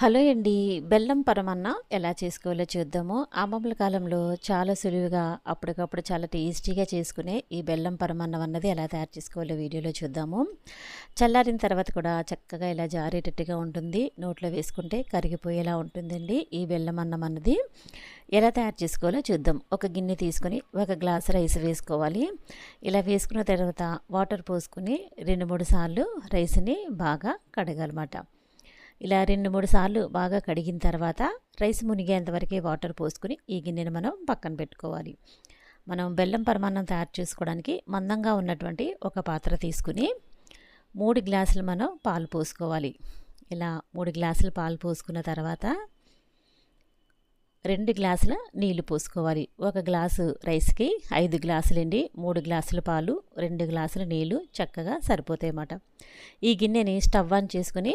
Hello అండి. బెల్లం పరమన్న ఎలా చేసుకోవాలో చూద్దాము. ఆమమ్మల కాలంలో చాలా సులువుగా అప్పటికప్పుడు చాలా టేస్టీగా చేసుకునే ఈ బెల్లం పరమన్నం అన్నది ఎలా తయారు చేసుకోవాలో వీడియోలో చూద్దాము. చల్లారిన తర్వాత కూడా చక్కగా ఇలా జారేటట్టుగా ఉంటుంది. నోట్లో వేసుకుంటే కరిగిపోయేలా ఉంటుందండి ఈ బెల్లం అన్నం అన్నది. ఎలా తయారు చేసుకోవాలో చూద్దాం. ఒక గిన్నె తీసుకొని ఒక గ్లాస్ రైస్ వేసుకోవాలి. ఇలా వేసుకున్న తర్వాత వాటర్ పోసుకుని రెండు మూడు సార్లు రైస్ని బాగా కడగాలన్నమాట. ఇలా రెండు మూడు సార్లు బాగా కడిగిన తర్వాత రైస్ మునిగేంతవరకే వాటర్ పోసుకుని ఈ గిన్నెను మనం పక్కన పెట్టుకోవాలి. మనం బెల్లం పరమాన్నం తయారు చేసుకోవడానికి మందంగా ఉన్నటువంటి ఒక పాత్ర తీసుకుని మూడు గ్లాసులు మనం పాలు పోసుకోవాలి. ఇలా మూడు గ్లాసులు పాలు పోసుకున్న తర్వాత రెండు గ్లాసుల నీళ్ళు పోసుకోవాలి. ఒక గ్లాసు రైస్కి ఐదు గ్లాసులండి మూడు గ్లాసుల పాలు రెండు గ్లాసుల నీళ్ళు చక్కగా సరిపోతాయి అన్నమాట ఈ గిన్నెని స్టవ్ ఆన్ చేసుకుని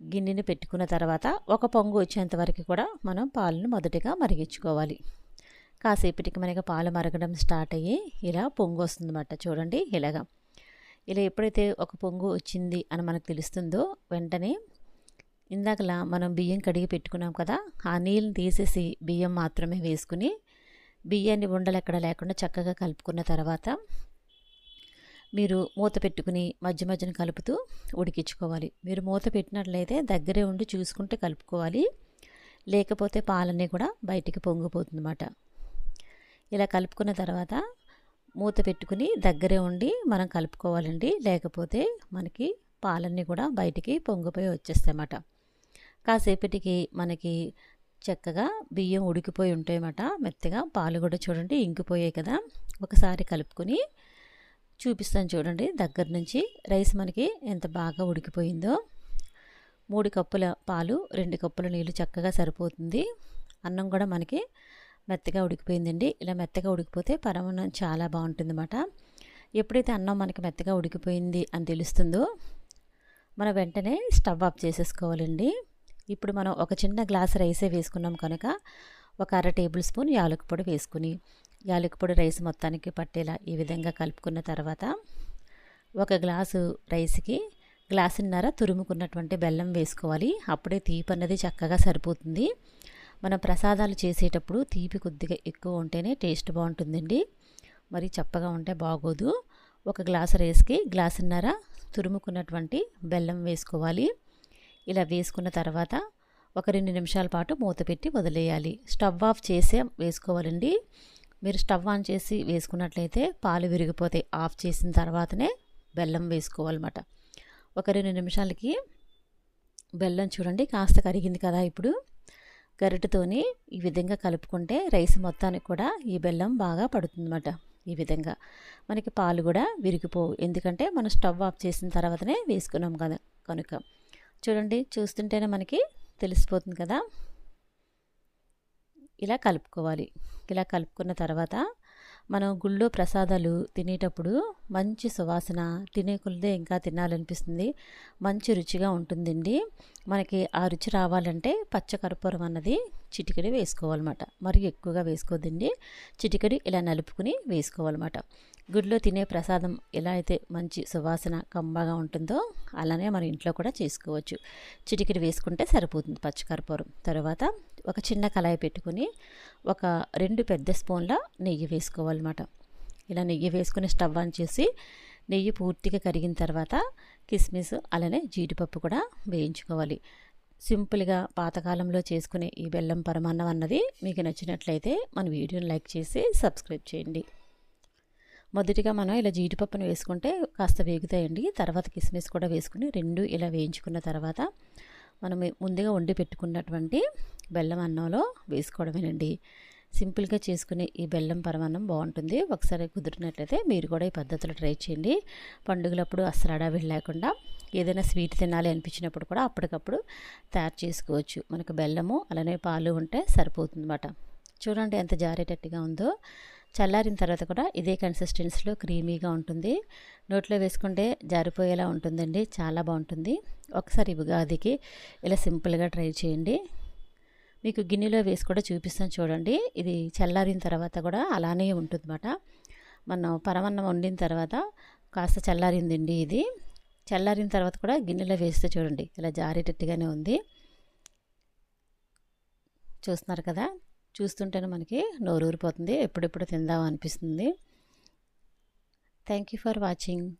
గిన్నెని పెట్టుకున్న తర్వాత ఒక పొంగు వచ్చేంత వరకు కూడా మనం పాలను మొదటిగా మరిగించుకోవాలి. కాసేపటికి మనకి పాలు మరగడం స్టార్ట్ అయ్యి ఇలా పొంగు వస్తుందన్నమాట. చూడండి ఇలాగా. ఇలా ఎప్పుడైతే ఒక పొంగు వచ్చింది అని మనకు తెలుస్తుందో వెంటనే ఇందాకలా మనం బియ్యం కడిగి పెట్టుకున్నాం కదా ఆ నీళ్ళని తీసేసి బియ్యం మాత్రమే వేసుకుని బియ్యాన్ని ఉండలు ఎక్కడ లేకుండా చక్కగా కలుపుకున్న తర్వాత మీరు మూత పెట్టుకుని మధ్య మధ్యన కలుపుతూ ఉడికించుకోవాలి. మీరు మూత పెట్టినట్లయితే దగ్గరే ఉండి చూసుకుంటే కలుపుకోవాలి. లేకపోతే పాలన్నీ కూడా బయటికి పొంగిపోతుందన్నమాట. ఇలా కలుపుకున్న తర్వాత మూత పెట్టుకుని దగ్గరే ఉండి మనం కలుపుకోవాలండి. లేకపోతే మనకి పాలన్నీ కూడా బయటికి పొంగిపోయి వచ్చేస్తాయన్నమాట. కాసేపటికి మనకి చక్కగా బియ్యం ఉడికిపోయి ఉంటాయన్నమాట. మెత్తగా పాలు కూడా చూడండి ఇంకిపోయాయి కదా. ఒకసారి కలుపుకొని చూపిస్తాను చూడండి. దగ్గర నుంచి రైస్ మనకి ఎంత బాగా ఉడికిపోయిందో. మూడు కప్పుల పాలు రెండు కప్పుల నీళ్ళు చక్కగా సరిపోతుంది. అన్నం కూడా మనకి మెత్తగా ఉడికిపోయిందండి. ఇలా మెత్తగా ఉడికిపోతే పరమన్నం చాలా బాగుంటుంది అన్నమాట ఎప్పుడైతే అన్నం మనకి మెత్తగా ఉడికిపోయింది అని తెలుస్తుందో మనం వెంటనే స్టవ్ ఆఫ్ చేసేసుకోవాలండి. ఇప్పుడు మనం ఒక చిన్న గ్లాస్ రైసే వేసుకున్నాం కనుక ఒక అర టేబుల్ స్పూన్ యాలక పొడి వేసుకుని యాలక పొడి రైస్ మొత్తానికి పట్టేలా ఈ విధంగా కలుపుకున్న తర్వాత ఒక గ్లాసు రైస్కి గ్లాసున్నర తురుముకున్నటువంటి బెల్లం వేసుకోవాలి. అప్పుడే తీపి అన్నది చక్కగా సరిపోతుంది. మనం ప్రసాదాలు చేసేటప్పుడు తీపి కొద్దిగా ఎక్కువ ఉంటేనే టేస్ట్ బాగుంటుందండి. మరి చప్పగా ఉంటే బాగోదు. ఒక గ్లాసు రైస్కి గ్లాసున్నర తురుముకున్నటువంటి బెల్లం వేసుకోవాలి. ఇలా వేసుకున్న తర్వాత ఒక రెండు నిమిషాల పాటు మూత పెట్టి వదిలేయాలి. స్టవ్ ఆఫ్ చేసే వేసుకోవాలండి. మీరు స్టవ్ ఆన్ చేసి వేసుకున్నట్లయితే పాలు విరిగిపోతాయి. ఆఫ్ చేసిన తర్వాతనే బెల్లం వేసుకోవాలన్నమాట. ఒక రెండు నిమిషాలకి బెల్లం చూడండి కాస్త కరిగింది కదా ఇప్పుడు. గరిటతోని ఈ విధంగా కలుపుకుంటే రైస్ మొత్తానికి కూడా ఈ బెల్లం బాగా పడుతుందన్నమాట ఈ విధంగా. మనకి పాలు కూడా విరిగిపోవు. ఎందుకంటే మనం స్టవ్ ఆఫ్ చేసిన తర్వాతనే వేసుకున్నాం కదా కనుక. చూడండి చూస్తుంటేనే మనకి తెలిసిపోతుంది కదా. ఇలా కలుపుకోవాలి. ఇలా కలుపుకున్న తర్వాత మనం గుళ్ళో ప్రసాదాలు తినేటప్పుడు మంచి సువాసన తినే కొలదే ఇంకా తినాలనిపిస్తుంది. మంచి రుచిగా ఉంటుందండి. మనకి ఆ రుచి రావాలంటే పచ్చకర్పూరం అన్నది చిటికడి వేసుకోవాలన్నమాట. మరి ఎక్కువగా వేసుకోదండి. చిటికడి ఇలా నలుపుకుని వేసుకోవాలన్నమాట. గుడిలో తినే ప్రసాదం ఎలా అయితే మంచి సువాసన కమ్మగా ఉంటుందో అలానే మన ఇంట్లో కూడా చేసుకోవచ్చు. చిటికడి వేసుకుంటే సరిపోతుంది పచ్చికర్పూరం. తర్వాత ఒక చిన్న కళాయి పెట్టుకుని ఒక రెండు పెద్ద స్పూన్ల నెయ్యి వేసుకోవాలన్నమాట. ఇలా నెయ్యి వేసుకుని స్టవ్ ఆన్ చేసి నెయ్యి పూర్తిగా కరిగిన తర్వాత కిస్మిస్ అలానే జీడిపప్పు కూడా వేయించుకోవాలి. సింపుల్గా పాతకాలంలో చేసుకునే ఈ బెల్లం పరమాన్నం అన్నది మీకు నచ్చినట్లయితే మన వీడియోని లైక్ చేసి సబ్స్క్రైబ్ చేయండి. మొదటిగా మనం ఇలా జీడిపప్పును వేసుకుంటే కాస్త వేగుతాయండి. తర్వాత కిస్మిస్ కూడా వేసుకుని రెండు ఇలా వేయించుకున్న తర్వాత మనం ముందుగా వండి పెట్టుకున్నటువంటి బెల్లం అన్నంలో వేసుకోవడమేనండి. సింపుల్గా చేసుకునే ఈ బెల్లం పరమాన్నం బాగుంటుంది. ఒకసారి కుదిరినట్లయితే మీరు కూడా ఈ పద్ధతిలో ట్రై చేయండి. పండుగలప్పుడు అసలు వెళ్ళకుండా లేకుండా ఏదైనా స్వీట్ తినాలి అనిపించినప్పుడు కూడా అప్పటికప్పుడు తయారు చేసుకోవచ్చు. మనకు బెల్లము అలానే పాలు ఉంటే సరిపోతుందన్నమాట. చూడండి ఎంత జారేటట్టుగా ఉందో. చల్లారిన తర్వాత కూడా ఇదే కన్సిస్టెన్సీలో క్రీమీగా ఉంటుంది. నోట్లో వేసుకుంటే జారిపోయేలా ఉంటుందండి. చాలా బాగుంటుంది. ఒకసారి ఉగాదికి ఇలా సింపుల్గా ట్రై చేయండి. మీకు గిన్నెలో వేసి కూడా చూపిస్తాను చూడండి. ఇది చల్లారిన తర్వాత కూడా అలానే ఉంటుందన్నమాట. మనం పరమన్నం వండిన తర్వాత కాస్త చల్లారిందండి ఇది. చల్లారిన తర్వాత కూడా గిన్నెలో వేస్తే చూడండి. ఇలా జారేటట్టుగానే ఉంది. చూస్తున్నారు కదా? చూస్తుంటేనే మనకి నోరూరిపోతుంది. ఎప్పుడెప్పుడు తిందాం అనిపిస్తుంది. Thank you for watching